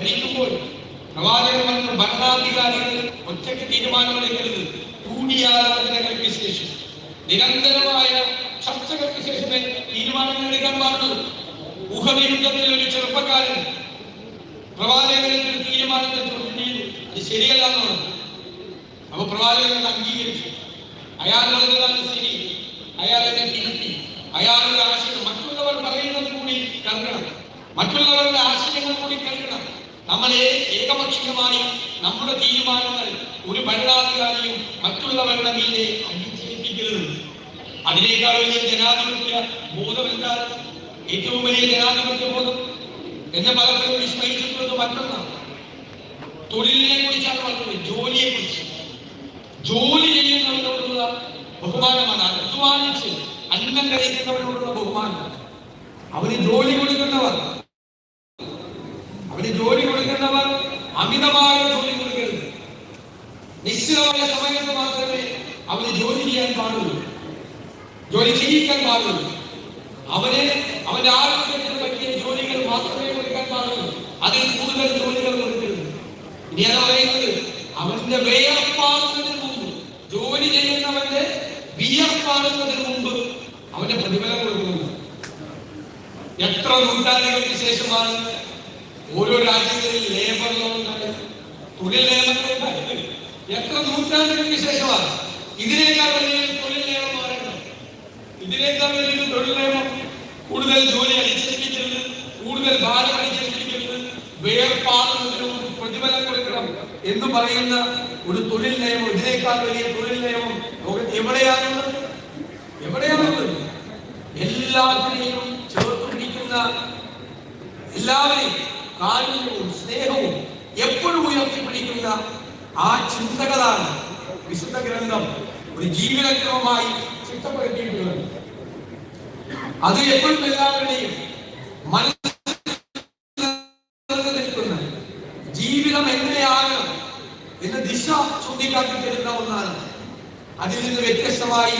ഭരിക്കുമ്പോൾ പ്രവാചകൻ പറഞ്ഞു ഭരണാധികാരികൾ ഒറ്റയ്ക്ക് തീരുമാനമെടുക്കരുത്. കൂടിയാലോചനകൾക്ക് ശേഷം. നിരന്തരമായ ചർച്ചകൾക്ക് ശേഷമേ തീരുമാനങ്ങൾ എടുക്കാൻ പാടുള്ളൂ. യുദ്ധത്തിൽ ഒരു ചെറുപ്പക്കാരൻ പ്രവാചകനെ ഒരു തീരുമാനത്തെ ചോദ്യം അത് ശരിയല്ല എന്ന് പറഞ്ഞു. അപ്പൊ പ്രവാചകൻ അംഗീകരിച്ചു. അയാൾ പറഞ്ഞതാണ് ശരി. അയാൾ തിരുത്തി. അയാളുടെ ആശയം മറ്റുള്ളവർ പറയുന്നത് കൂടി കരുതണം മറ്റുള്ളവരുടെ ആശയങ്ങൾ കൂടി കേൾക്കണം. നമ്മളെ ഏകപക്ഷീയമായി നമ്മുടെ തീരുമാനങ്ങൾ ഒരു ഭരണാധികാരിയും മറ്റുള്ളവരുടെ മീതെ അടിച്ചേൽപ്പിക്കരുത് അതിനേക്കാൾ വലിയ ജനാധിപത്യ ബോധം എന്താ ഏറ്റവും വലിയ ജനാധിപത്യ ബോധം എന്നെ പലപ്പോഴും വിസ്മയിച്ചിട്ടുള്ളത് മറ്റൊന്നാണ്. തൊഴിലിനെ കുറിച്ചാണ് പറഞ്ഞത് ജോലിയെ കുറിച്ച്. ജോലി ചെയ്യുന്നവരോടുള്ള ബഹുമാനമാണ്. അധ്വാനിച്ച് അന്നം കഴിക്കുന്നവരോടുള്ള ബഹുമാനമാണ്. അവന് ജോലി കൊടുക്കുന്നവർ അവന് ജോലി കൊടുക്കുന്നവർ അമിതമായ ജോലി കൊടുക്കരുത് നിശ്ചിതമായ സമയത്ത് മാത്രമേ അവന് ജോലി ചെയ്യാൻ പാടുള്ളൂ ജോലി ചെയ്യിക്കാൻ പാടുള്ളൂ അവന് അവന്റെ ആരോഗ്യത്തിന് പറ്റിയ ജോലികൾ മാത്രമേ കൊടുക്കാൻ പാടുള്ളൂ. അതിൽ കൂടുതൽ ജോലികൾ കൊടുക്കരുത്. ഇനി അത് പറയുന്നത് അവന്റെ വേർപ്പാടുന്നതിന് മുമ്പ് ജോലി ചെയ്യുന്നവന്റെ വിയർപ്പാടുന്നതിന് മുമ്പ് അവന്റെ പ്രതിഫലം കൊടുക്കുന്നു. എത്ര നൂറ്റാണ്ടുകൾക്ക് ശേഷമാണ് ഓരോ രാജ്യങ്ങളിൽ ലേബർ ഉണ്ടായത് തൊഴിൽ നിയമങ്ങൾ ഉണ്ടായത് എത്ര നൂറ്റാണ്ടുകൾക്ക് ശേഷമാണ്? ഇതിനേക്കാൾ വലിയ തൊഴിൽ നിയമം മാറേണ്ടത് ഇതിനേക്കാൾ വലിയൊരു തൊഴിൽ നിയമം കൂടുതൽ ജോലി അടിച്ചേൽപ്പിക്കരുത് കൂടുതൽ ഭാരം അടിച്ചേൽപ്പിക്കരുത് വേർപാടുന്നതിന് മുമ്പ് പ്രതിഫലം കൊടുക്കണം എന്ന് പറയുന്ന ഒരു തൊഴിൽ നിയമം ഇതിനേക്കാൾ വലിയ തൊഴിൽ നിയമം ലോകത്ത് എവിടെയാണുള്ളത്? എവിടെയാണുള്ളത്? എല്ലാത്തിനെയും ചേർത്ത് പിടിക്കുന്ന എല്ലാവരെയും കാരുണ്യവും സ്നേഹവും എപ്പോഴും ഉയർത്തിപ്പിടിക്കുന്ന ആ ചിന്തകളാണ് വിശുദ്ധ ഗ്രന്ഥം. ഒരു ജീവിതക്രമമായി അത് എപ്പോഴും എല്ലാവരുടെയും മനസ്സിലാക്കുന്ന ജീവിതം എങ്ങനെയാകണം എന്ന് ദിശ ചൂണ്ടിക്കാട്ടി തരുന്ന ഒന്നാണ്. അതിൽ നിന്ന് വ്യത്യസ്തമായി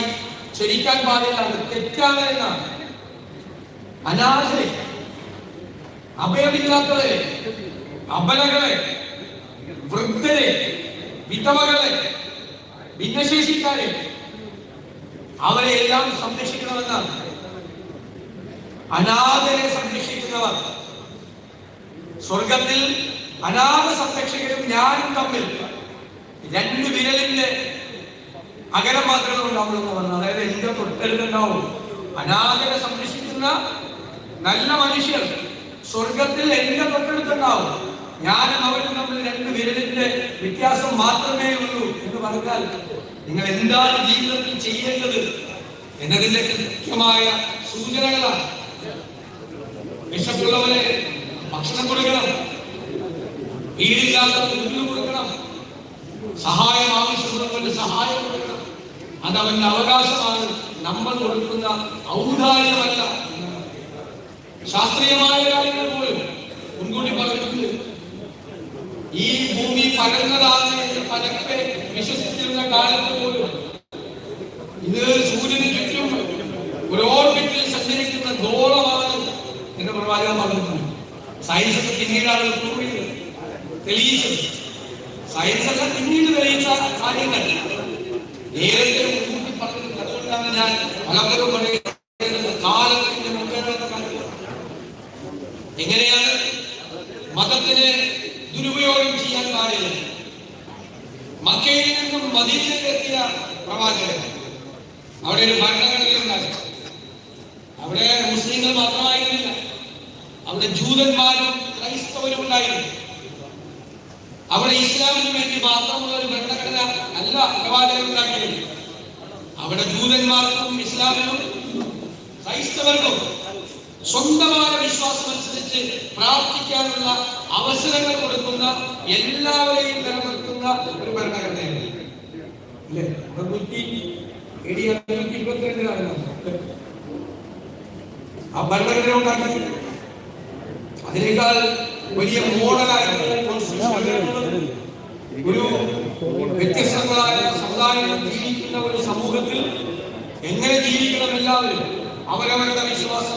ചരിക്കാൻ പാടില്ല അത് തെറ്റാണ് എന്നാണ്. അനാഥരെ അഭയമില്ലാത്തവരെ അബലകളെ വൃദ്ധരെ വിധവകളെ ഭിന്നശേഷിക്കാരെ അവരെ എല്ലാം സംരക്ഷിക്കണമെന്നാണ്. അനാഥരെ സംരക്ഷിക്കുന്നവർ. സ്വർഗത്തിൽ അനാഥ സംരക്ഷകരും ഞാനും തമ്മിൽ രണ്ട് വിരലിന്റെ അകലം മാത്രമേ ഉണ്ടാവുള്ളൂ എന്ന് പറഞ്ഞു അതായത് എന്റെ തൊട്ടരുതുണ്ടാവും അനാഥരെ സംരക്ഷിക്കുന്ന നല്ല മനുഷ്യർ സ്വർഗത്തിൽ എന്റെ തൊട്ടടുത്തുണ്ടാവും. ഞാനും അവരും തമ്മിൽ രണ്ട് വിരലിന്റെ വ്യത്യാസം മാത്രമേ ഉള്ളൂ എന്ന് പറഞ്ഞാൽ നിങ്ങൾ എന്താണ് ജീവിതത്തിൽ ചെയ്യേണ്ടത് എന്നതിന്റെ കൃത്യമായ സൂചനകളാണ്. വിശപ്പുള്ളവരെ ഭക്ഷണം കൊടുക്കണം. വീടില്ലാത്ത തൊഴിൽ കൊടുക്കണം. സഹായം ആവശ്യമുള്ളവർക്ക് സഹായം കൊടുക്കണം. അത് അവന്റെ അവകാശമാണ് നമ്മൾ കൊടുക്കുന്ന ഔദാര്യമല്ല. ശാസ്ത്രീയമായ കാര്യങ്ങൾ പോലും മുൻകൂട്ടി പറഞ്ഞിട്ടുണ്ട് ഈ ഭൂമി പരന്നതാണ് പലക്കെ വിശ്വസിച്ചിരുന്ന കാലത്ത് പോലും. ഇത് സൂര്യന് ചുറ്റും ഓർബിറ്റിൽ സഞ്ചരിക്കുന്ന ഗോളമാണ് എന്റെ പ്രവാചകം പറഞ്ഞിട്ടുണ്ട്. സയൻസ് ഒക്കെ പിന്നീടാണ് പ്രൂവ് ചെയ്തത് തെളിയിച്ചത്. സയൻസ് ഒക്കെ പിന്നീട് തെളിയിച്ച കാര്യങ്ങൾ നേരത്തെ മുൻകൂട്ടി പറഞ്ഞത് അതുകൊണ്ടാണ് ഞാൻ പലപ്പോഴും പറയുന്നത്. മദീനയിലെത്തിയ പ്രവാചകൻ അവിടെ ഒരു ഭരണഘടനയുണ്ടായി അവിടെ മുസ്ലിങ്ങൾ മാത്രമായിരുന്നില്ല. അവിടെ ജൂതന്മാരും ക്രൈസ്തവരും ഉണ്ടായിരുന്നു. അവിടെ ഇസ്ലാമിന് വേണ്ടി മാത്രമുള്ള ഒരു ഭരണഘടന അല്ല പ്രവാചകൻ ഉണ്ടാക്കിയത്. അവിടെ ജൂതന്മാർക്കും ഇസ്ലാമിനും ക്രൈസ്തവർക്കും സ്വന്തമായ വിശ്വാസം അനുസരിച്ച് പ്രാർത്ഥിക്കാനുള്ള അവസരങ്ങൾ കൊടുക്കുന്ന എല്ലാവരെയും നിലനിർത്തുന്ന ഒരു ഭരണഘടനയാണ് ഇല്ലേ നൂറ്റി എടി നൂറ്റി ഇരുപത്തിരണ്ടിലാണ് ആ ഭരണഘടന ഉണ്ടാക്കി അതിനേക്കാൾ വലിയ മോഡലായിട്ടുള്ള ഒരു വ്യത്യസ്തങ്ങളായ സമുദായങ്ങൾ ജീവിക്കുന്ന ഒരു സമൂഹത്തിൽ എങ്ങനെ ജീവിക്കണം എല്ലാവരും അവരവരുടെ വിശ്വാസം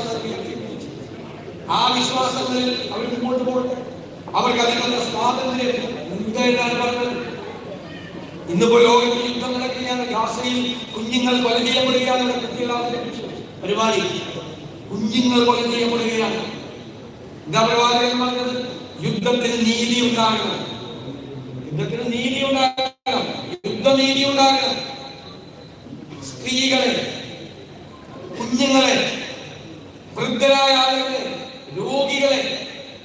ആ വിശ്വാസത്തിൽ അവർ മുമ്പോട്ട് പോകട്ടെ. അവർക്ക് അതിനുള്ള സ്വാതന്ത്ര്യം മുൻകൈ പറഞ്ഞത്. ഇന്നിപ്പോ ലോകത്തിൽ യുദ്ധം നടക്കുകയാണ് ഗാസയിൽ കുഞ്ഞുങ്ങൾ കൊല ചെയ്യപ്പെടുകയാണ് പരിപാടി. കുഞ്ഞുങ്ങൾ കൊല ചെയ്യപ്പെടുകയാണ്. എന്താ പറഞ്ഞത്? യുദ്ധത്തിന് നീതി ഉണ്ടാകണം. യുദ്ധത്തിന് നീതി ഉണ്ടാകണം. യുദ്ധനീതി ഉണ്ടാകണം. സ്ത്രീകളെ കുഞ്ഞുങ്ങളെ വൃദ്ധരായ ആളുകളെ രോഗികളെ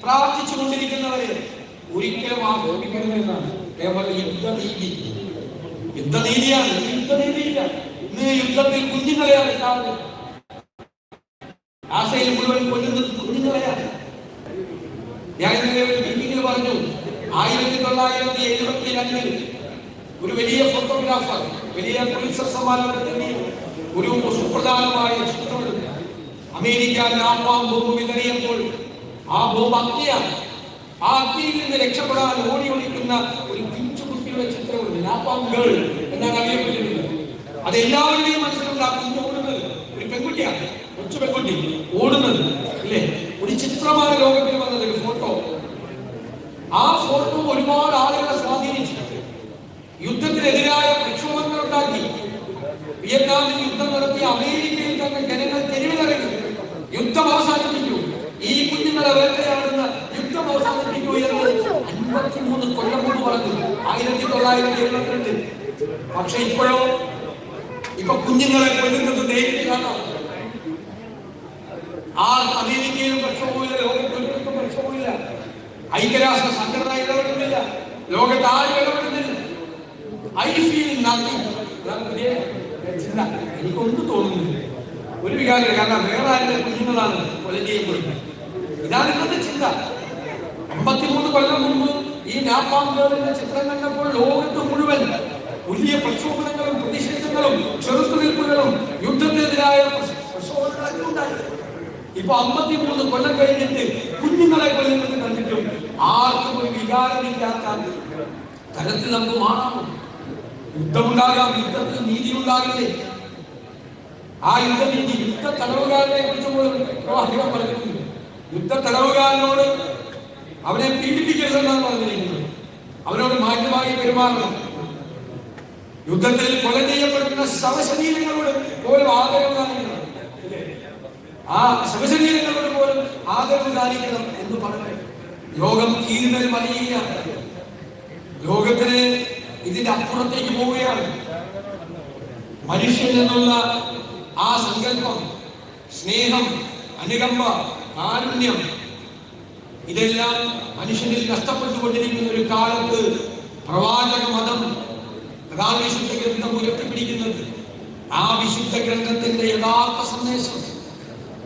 പ്രാർത്ഥിച്ചു കൊണ്ടിരിക്കുന്നവരെ ഒരിക്കലും ആ ആഘോഷിക്കരുതെന്നാണ് കേവല യുദ്ധനീതി യുദ്ധനീതിയാണ് യുദ്ധനീതിയില്ല ഇന്ന് യുദ്ധത്തിൽ കുഞ്ഞുങ്ങളെയാണ് ഉണ്ടാവുന്നത് ആശയിൽ മുഴുവൻ കൊല്ലുന്നത് കുഞ്ഞുങ്ങളെയാണ്. ഞാൻ ഒരു മീറ്റിംഗിൽ പറഞ്ഞു ആയിരത്തി തൊള്ളായിരത്തി എഴുപത്തി രണ്ടിൽ ഒരു വലിയ ഫോട്ടോഗ്രാഫർ വലിയ പുലിസർ സമ്മാനം നേടിയ ഒരു സുപ്രധാനമായ ചിത്രം അമേരിക്ക നാപ്പാം ബോംബ് വിതറിയപ്പോൾ ആ ബോംബ് അഗ്നിയാണ്. ആ അഗ്നിയിൽ നിന്ന് രക്ഷപ്പെടാൻ ഓടി ഒളിക്കുന്ന ഒരു പിഞ്ചു കുട്ടിയുടെ ചിത്രമുണ്ട്. നാപ്പാം ഗേൾ എന്നാണ് അറിയപ്പെട്ടിരുന്നത് അത് എല്ലാവരുടെയും മനസ്സിലുണ്ട് ആ കുഞ്ഞ് ഓടുന്നത് ഒരു പെൺകുട്ടിയാണ്. കൊച്ചു പെൺകുട്ടി ഓടുന്നത് അല്ലേ ഒരു ചിത്രമാണ് ലോകത്തിൽ വന്നത് ഒരു ഫോട്ടോ. ആ ഫോട്ടോ ഒരുപാട് ആളുകളെ സ്വാധീനിച്ചു യുദ്ധത്തിനെതിരായ പ്രക്ഷോഭങ്ങൾ ഉണ്ടാക്കി. വിയറ്റ്നാമിൽ യുദ്ധം നടത്തിയ അമേരിക്കയിൽ തന്നെ ജനങ്ങൾ തെരുവിലിറങ്ങി. യുദ്ധം അവസാനിപ്പിക്കൂ ഈ കുഞ്ഞുങ്ങളെ വേട്ടയാടുന്ന യുദ്ധം അവസാനിപ്പിക്കൂ എന്ന് അൻപത്തിമൂന്ന് കൊല്ലം മുമ്പ് പറഞ്ഞു ആയിരത്തി തൊള്ളായിരത്തി എഴുപത്തിരണ്ട്. പക്ഷെ ഇപ്പോഴോ ഇപ്പൊ കുഞ്ഞുങ്ങളെ കൊല്ലുന്നത് നേരിട്ട് കാണാം. ആ അമേരിക്കയിലും പ്രക്ഷോഭമില്ല ലോകത്ത് ഒരിടത്തും പ്രക്ഷോഭമില്ല. ഐക്യരാഷ്ട്ര സംഘടന ഇടപെടുന്നില്ല. ലോകത്ത് ആരും ഇടപെടുന്നില്ല. I feel nothing. ചിന്ത എനിക്കൊന്നും തോന്നുന്നില്ല. ഒരു വികാരം കാരണം വേറെ ആരുടെ കുഞ്ഞുങ്ങളാണ് കൊല ചെയ്യപ്പെടുന്നത് ഇതാണ് ഇന്നത്തെ ചിന്ത. അമ്പത്തിമൂന്ന് കൊല്ലം മുമ്പ് ഈ നാപ്പാമ്പേറിന്റെ ചിത്രം കണ്ടപ്പോൾ ലോകത്ത് മുഴുവൻ വലിയ പ്രക്ഷോഭങ്ങളും പ്രതിഷേധങ്ങളും ചെറുത്തുനിൽപ്പുകളും യുദ്ധത്തിനെതിരായ പ്രക്ഷ- പ്രക്ഷോഭങ്ങളൊക്കെ ഉണ്ടായി ഇപ്പൊ അമ്പത്തിമൂന്ന് കൊല്ലം കഴിഞ്ഞിട്ട് കുഞ്ഞുങ്ങളെ കൊല്ലുന്നത് കണ്ടിട്ടും ആർക്കും ഒരു വികാരമില്ലാത്ത തരത്തിൽ നമുക്ക് മാറാമോ? യുദ്ധമുണ്ടാകാം യുദ്ധത്തിൽ നീതി ഉണ്ടാകില്ലേ ആ യുദ്ധനീതി യുദ്ധ തടവുകാരനെ കുറിച്ച് പോലും പ്രവാചകൻ പറയുന്നു. യുദ്ധ തടവുകാരനോട് അവനെ പീഡിപ്പിക്കരുതെന്നാണ് പറഞ്ഞിരിക്കുന്നത്. അവനോട് മാന്യമായി പെരുമാറണം. യുദ്ധത്തിൽ കൊല ചെയ്യപ്പെടുന്ന ശവശരീരങ്ങളോട് പോലും ആദരവ് കാണിക്കണം? ആ ശവശരീരങ്ങളോട് പോലും ആദരവ് കാണിക്കണം എന്ന് പറഞ്ഞു ലോകം കീഴുമേൽ മറിയുകയാണ്. ലോകത്തിന് ഇതിന്റെ അപ്പുറത്തേക്ക് പോവുകയാണ്. മനുഷ്യൻ എന്നുള്ള ആ സങ്കല്പം സ്നേഹം അനുകമ്പ കാരുണ്യം ഇതെല്ലാം മനുഷ്യനിൽ നഷ്ടപ്പെട്ടുകൊണ്ടിരിക്കുന്ന ഒരു കാലത്ത് പ്രവാചക മതം അതാണ് വിശുദ്ധ ഗ്രന്ഥം ഉയർത്തിപ്പിടിക്കുന്നത്. ആ വിശുദ്ധ ഗ്രന്ഥത്തിന്റെ യഥാർത്ഥ സന്ദേശം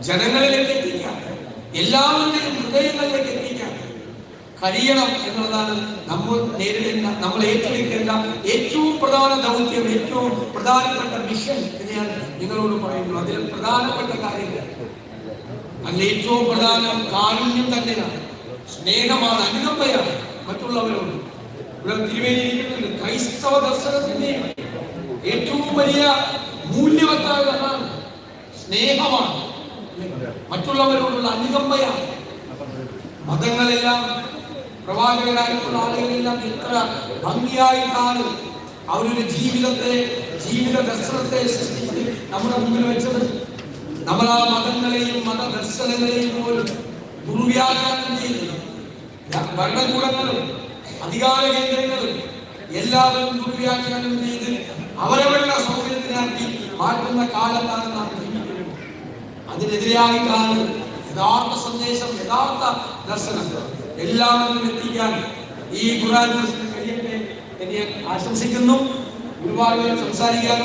ജനങ്ങളിലേക്ക് എത്തിക്കാൻ എല്ലാവരുടെയും ഹൃദയങ്ങളിലേക്ക് എത്തിക്കാൻ കഴിയണം എന്നുള്ളതാണ് നമ്മൾ നേരിടേണ്ട നമ്മൾ ഏറ്റെടുക്കേണ്ട ഏറ്റവും പ്രധാന ദൗത്യം ഏറ്റവും പ്രധാനപ്പെട്ട മിഷൻ എന്ന് ഞാൻ നിങ്ങളോട് പറയുന്നു. അതിൽ പ്രധാനപ്പെട്ട കാര്യങ്ങൾ. അതിൽ ഏറ്റവും പ്രധാന കാരുണ്യം തന്നെയാണ്. സ്നേഹമാണ് അനുകമ്പയാണ് മറ്റുള്ളവരോട്. ഇവിടെ തിരുവേലിയിരിക്കുന്ന ക്രൈസ്തവ ദർശനത്തിന്റെ ഏറ്റവും വലിയ മൂല്യവത്തായ സ്നേഹമാണ്. മറ്റുള്ളവരോടുള്ള അനുകമ്പയാണ്. മതങ്ങളെല്ലാം പ്രവാചകരായിട്ടുള്ള ആളുകളെല്ലാം എത്ര ഭംഗിയായിട്ടാണ് അവരുടെ ജീവിതത്തെ ജീവിത ദർശനത്തെ സൃഷ്ടിച്ച് നമ്മുടെ മുമ്പിൽ വെച്ചത്. നമ്മൾ ആ മതങ്ങളെയും മതദർശനങ്ങളെയും പോലും ദുർവ്യാഖ്യാനം ചെയ്യുന്നത് ഭരണകൂടങ്ങളും അധികാര കേന്ദ്രങ്ങളും എല്ലാവരും ദുർവ്യാഖ്യാനം ചെയ്ത് അവരവരുടെ സൗകര്യത്തിനാക്കി മാറ്റുന്ന കാലത്താണ് നാം ജീവിക്കുന്നത് അതിനെതിരായിട്ടാണ് യഥാർത്ഥ സന്ദേശം യഥാർത്ഥ ദർശനം എല്ലാവരിലും എത്തിക്കാൻ ഈ ഖുറാൻ ദർശനം കഴിയട്ടെ എന്ന് ആശംസിക്കുന്നു. ഒരുപാട് പേർ സംസാരിക്കാനും